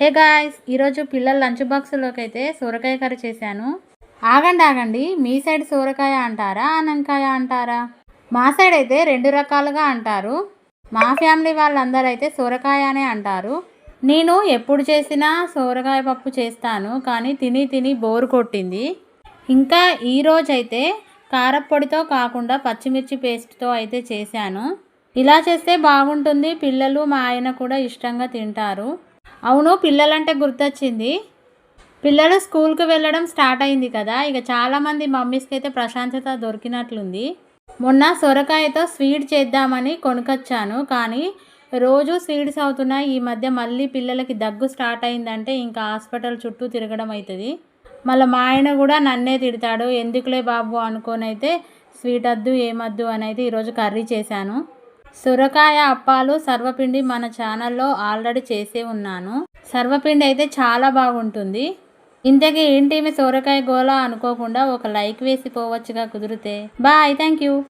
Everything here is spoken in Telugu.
హే గాయ్స్ ఈరోజు పిల్లల లంచ్ బాక్స్లోకి అయితే సొరకాయ కర్రీ చేశాను. ఆగండి ఆగండి. మీ సైడ్ సొరకాయ అంటారా ఆనంకాయ అంటారా? మా సైడ్ అయితే రెండు రకాలుగా అంటారు. మా ఫ్యామిలీ వాళ్ళందరూ అయితే సొరకాయ అనే అంటారు. నేను ఎప్పుడు చేసినా సొరకాయ పప్పు చేస్తాను కానీ తిని తిని బోరు కొట్టింది. ఇంకా ఈరోజైతే కారప్పొడితో కాకుండా పచ్చిమిర్చి పేస్ట్తో అయితే చేశాను. ఇలా చేస్తే బాగుంటుంది. పిల్లలు మా ఆయన కూడా ఇష్టంగా తింటారు. అవును పిల్లలంటే గుర్తొచ్చింది. పిల్లలు స్కూల్కి వెళ్ళడం స్టార్ట్ అయింది కదా. ఇక చాలామంది మమ్మీస్కి అయితే ప్రశాంతత దొరికినట్లుంది. మొన్న సొరకాయతో స్వీట్ చేద్దామని కొనుకొచ్చాను. కానీ రోజు స్వీట్స్ అవుతున్నాయి. ఈ మధ్య మళ్ళీ పిల్లలకి దగ్గు స్టార్ట్ అయిందంటే ఇంకా హాస్పిటల్ చుట్టూ తిరగడం అవుతుంది మళ్ళీ మా ఆయన కూడా నన్నే తిడతాడు. ఎందుకులే బాబు అనుకోనైతే స్వీట్ వద్దు ఏమద్దు అని అయితే ఈరోజు కర్రీ చేశాను. సొరకాయ అప్పాలు సర్వపిండి మన ఛానల్లో ఆల్రెడీ చేసే ఉన్నాను. సర్వపిండి అయితే చాలా బాగుంటుంది. ఇంతకీ ఏంటి మీ సొరకాయ గోల అనుకోకుండా ఒక లైక్ వేసిపోవచ్చుగా కుదిరితే. Bye thank you